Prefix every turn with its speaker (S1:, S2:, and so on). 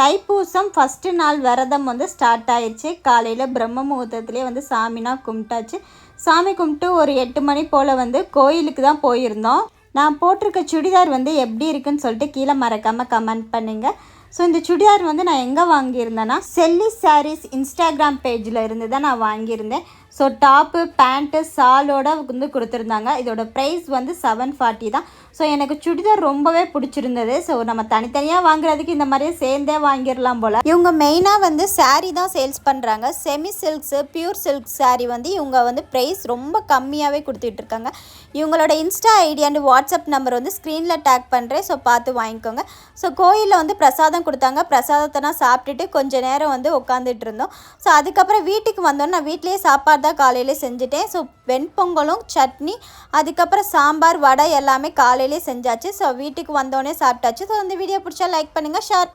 S1: Thaipusam first நாள் விரதம் வந்து ஸ்டார்ட் ஆயிடுச்சு காலையில் பிரம்ம முகூர்த்தத்துலேயே வந்து சாமினா கும்பிட்டாச்சு. சாமி கும்பிட்டு ஒரு எட்டு மணி போல் வந்து கோயிலுக்கு தான் போயிருந்தோம். நான் போட்டிருக்க சுடிதார் வந்து எப்படி இருக்குன்னு சொல்லிட்டு கீழே மறக்காமல் கமெண்ட் பண்ணுங்கள் ஸோ இந்த சுடிதார் வந்து நான் எங்கே வாங்கியிருந்தேன்னா செல்லி சாரீஸ் இன்ஸ்டாகிராம் பேஜில் இருந்து தான் நான் வாங்கியிருந்தேன். ஸோ டாப்பு பேண்ட்டு சாலோட வந்து கொடுத்துருந்தாங்க. இதோட ப்ரைஸ் வந்து செவன் ஃபார்ட்டி தான். ஸோ எனக்கு சுடிதார் ரொம்பவே பிடிச்சிருந்தது. ஸோ நம்ம தனித்தனியாக வாங்குறதுக்கு இந்த மாதிரியே சேர்ந்தே வாங்கிடலாம் போல். இவங்க மெயினாக வந்து சாரீ தான் சேல்ஸ் பண்ணுறாங்க semi silks pure silk sari வந்து இவங்க வந்து ப்ரைஸ் ரொம்ப கம்மியாகவே கொடுத்துட்டு இருக்காங்க. இவங்களோட Insta ID and WhatsApp number வந்து ஸ்க்ரீனில் டேக் பண்ணுறேன் ஸோ பார்த்து வாங்கிக்கோங்க. ஸோ கோயிலில் வந்து பிரசாதம் கொடுத்தாங்க. பிரசாதத்தை நான் சாப்பிட்டுட்டு கொஞ்சம் நேரம் வந்து உட்காந்துட்டு இருந்தோம். ஸோ அதுக்கப்புறம் வீட்டுக்கு வந்தோன்னே நான் வீட்டிலேயே சாப்பாடு தான் காலையிலே செஞ்சுட்டேன். ஸோ வெண்பொங்கலும் சட்னி அதுக்கப்புறம் சாம்பார் வடை எல்லாமே காலையிலே செஞ்சாச்சு. ஸோ வீட்டுக்கு வந்தோடனே சாப்பிட்டாச்சு. ஸோ இந்த வீடியோ பிடிச்சா லைக் பண்ணுங்கள் ஷேர்